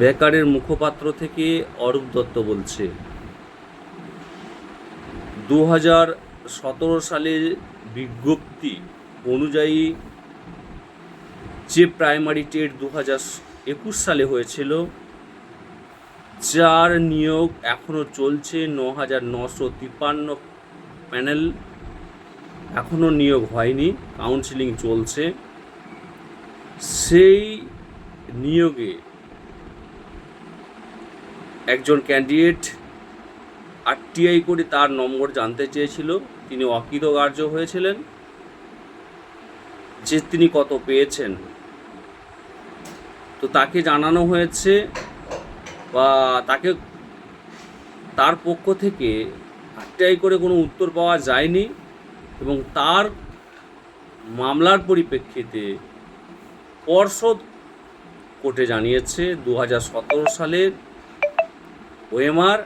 বেকারের মুখপাত্র থেকে অরূপ দত্ত বলছে। দু হাজার সতেরো সালের বিজ্ঞপ্তি অনুযায়ী যে প্রাইমারি টেট দু হাজার একুশ সালে হয়েছিল, যার নিয়োগ এখনও চলছে ন হাজার নশো তিপ্পান্ন প্যানেল এখনও নিয়োগ হয়নি, কাউন্সিলিং চলছে। সেই নিয়োগে একজন ক্যান্ডিডেট আরটিআই করে তার নম্বর জানতে চেয়েছিল, তিনি অকৃতকার্য হয়েছিলেন। যে তিনি কত পেয়েছেন, তো তাকে জানানো হয়েছে বা তাকে তার পক্ষ থেকে আরটিআই করে কোনো উত্তর পাওয়া যায়নি এবং তার মামলার পরিপ্রেক্ষিতে পর্ষদ কোর্টে জানিয়েছে, দু হাজার সতেরো সালের ওএমআর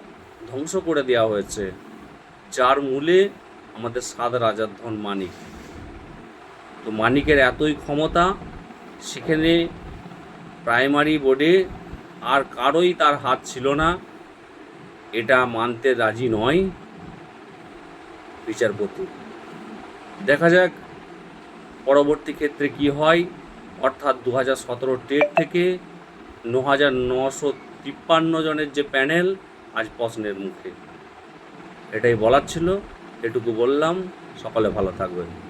ধ্বংস করে দেওয়া হয়েছে। যার মূলে আমাদের সাত রাজার ধন মানিক। তো মানিকের এতই ক্ষমতা, সেখানে প্রাইমারি বোর্ডে আর কারোই তার হাত ছিল না। এটা মানতে রাজি নয় বিচারপতি। দেখা যাক পরবর্তী ক্ষেত্রে কি হয়। অর্থাৎ দু হাজার সতেরো টেট থেকে ন হাজার নশো তিপ্পান্ন জনের যে প্যানেল, আজ প্রশ্নের মুখে। এটাই বলার ছিল, এটুকু বললাম, সকলে ভালো থাকবেন।